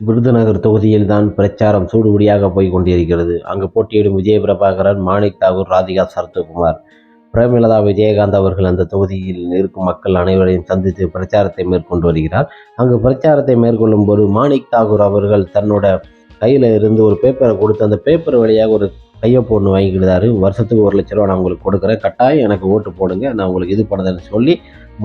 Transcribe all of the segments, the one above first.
விருதுநகர் தொகுதியில் தான் பிரச்சாரம் சூடுபிடியாக போய் கொண்டிருக்கிறது. அங்கு போட்டியிடும் விஜய பிரபாகரன் மாணிக் தாகூர் ராதிகா சரத்குமார் பிரேமலதா விஜயகாந்த் அவர்கள் அந்த தொகுதியில் இருக்கும் மக்கள் அனைவரையும் சந்தித்து பிரச்சாரத்தை மேற்கொண்டு வருகிறார். அங்கு பிரச்சாரத்தை மேற்கொள்ளும் போது மாணிக் தாகூர் அவர்கள் தன்னோட கையில் இருந்து ஒரு பேப்பரை கொடுத்து அந்த பேப்பர் வழியாக ஒரு கையொப்பு ஒன்று வாங்கிக்கிட்டாரு. வருஷத்துக்கு ஒரு லட்ச ரூபா நான் உங்களுக்கு கொடுக்குறேன். கட்டாயம் எனக்கு ஓட்டு போடுங்க. நான் உங்களுக்கு இது பண்ணுறேன்னு சொல்லி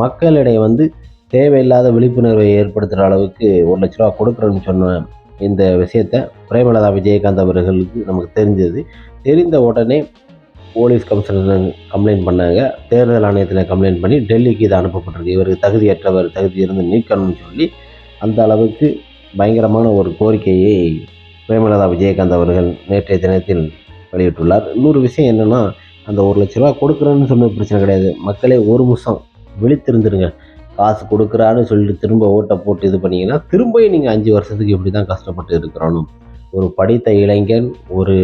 மக்களிடையே வந்து தேவையில்லாத விழிப்புணர்வை ஏற்படுத்துகிற அளவுக்கு ஒரு லட்ச ரூபா கொடுக்குறேன்னு சொன்ன இந்த விஷயத்தை பிரேமலதா விஜயகாந்த் அவர்களுக்கு நமக்கு தெரிஞ்சது. தெரிந்த உடனே போலீஸ் கமிஷனர் கம்ப்ளைண்ட் பண்ணாங்க. தேர்தல் ஆணையத்தில் கம்ப்ளைண்ட் பண்ணி டெல்லிக்கு இது அனுப்பப்பட்டிருக்கு. இவருக்கு தகுதியற்றவர் தகுதி இருந்து நீக்கணும்னு சொல்லி அந்த அளவுக்கு பயங்கரமான ஒரு கோரிக்கையை பிரேமலதா விஜயகாந்த் அவர்கள் நேற்றைய தினத்தில் வெளியிட்டுள்ளார். இன்னொரு விஷயம் என்னென்னா அந்த ஒரு லட்ச ரூபா கொடுக்குறேன்னு சொன்ன பிரச்சனை கிடையாது. மக்களே ஒரு நிமிஷம் விழித்திருந்துருங்க. காசு கொடுக்குறான்னு சொல்லிட்டு திரும்ப ஓட்டை போட்டு இது பண்ணிங்கன்னா திரும்ப நீங்கள் அஞ்சு வருஷத்துக்கு இப்படி தான் கஷ்டப்பட்டு இருக்கிறோம் ஒரு படித்த இளைஞன் ஒரு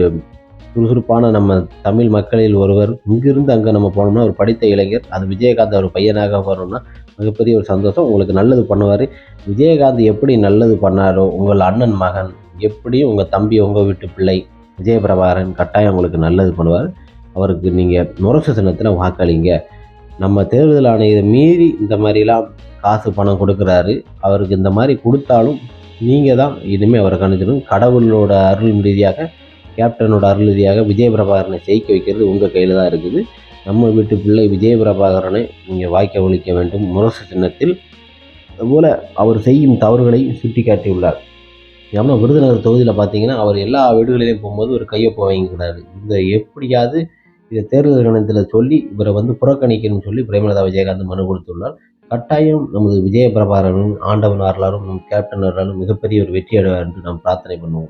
சுறுசுறுப்பான நம்ம தமிழ் மக்களில் ஒருவர் இங்கிருந்து அங்கே நம்ம போனோம்னா ஒரு படித்த இளைஞர் அது விஜயகாந்த் ஒரு பையனாக வரணும்னா மிகப்பெரிய ஒரு சந்தோஷம். உங்களுக்கு நல்லது பண்ணுவார். விஜயகாந்த் எப்படி நல்லது பண்ணாரோ உங்கள் அண்ணன் மகன் எப்படியும் உங்கள் தம்பி உங்கள் வீட்டு பிள்ளை விஜயபிரபாகரன் கட்டாயம் உங்களுக்கு நல்லது பண்ணுவார். அவருக்கு நீங்கள் முரசு சின்னத்தில் வாக்களிங்க. நம்ம தேர்தல் ஆணையத்தை மீறி இந்த மாதிரிலாம் காசு பணம் கொடுக்குறாரு. அவருக்கு இந்த மாதிரி கொடுத்தாலும் நீங்கள் தான் இனிமேல் அவரை கணிச்சிடும் கடவுளோட அருள் ரீதியாக கேப்டனோட அருள் ரீதியாக விஜயபிரபாகரனை ஜெயிக்க வைக்கிறது உங்கள் கையில் தான் இருக்குது. நம்ம வீட்டு பிள்ளை விஜயபிரபாகரனை நீங்கள் வாய்க்க ஒழிக்க வேண்டும். முரசு சின்னத்தில் அதுபோல் அவர் செய்யும் தவறுகளை சுட்டி காட்டியுள்ளார் ஏன்னா விருதுநகர் தொகுதியில் பார்த்தீங்கன்னா அவர் எல்லா வீடுகளிலையும் போகும்போது ஒரு கையொப்பம் வாங்கிக்கிறாரு. இந்த எப்படியாவது இதை தேர்தல் கணத்தில் சொல்லி இவரை வந்து புறக்கணிக்கணும்னு சொல்லி பிரேமலதா விஜயகாந்த் மனு கொடுத்துள்ளார். கட்டாயம் நமது விஜய பிரபாகரனும் ஆண்டவன் அருளாலும் நம் கேப்டன் அருளாலும் மிகப்பெரிய ஒரு வெற்றி அடைவார் என்று நாம் பிரார்த்தனை பண்ணுவோம்.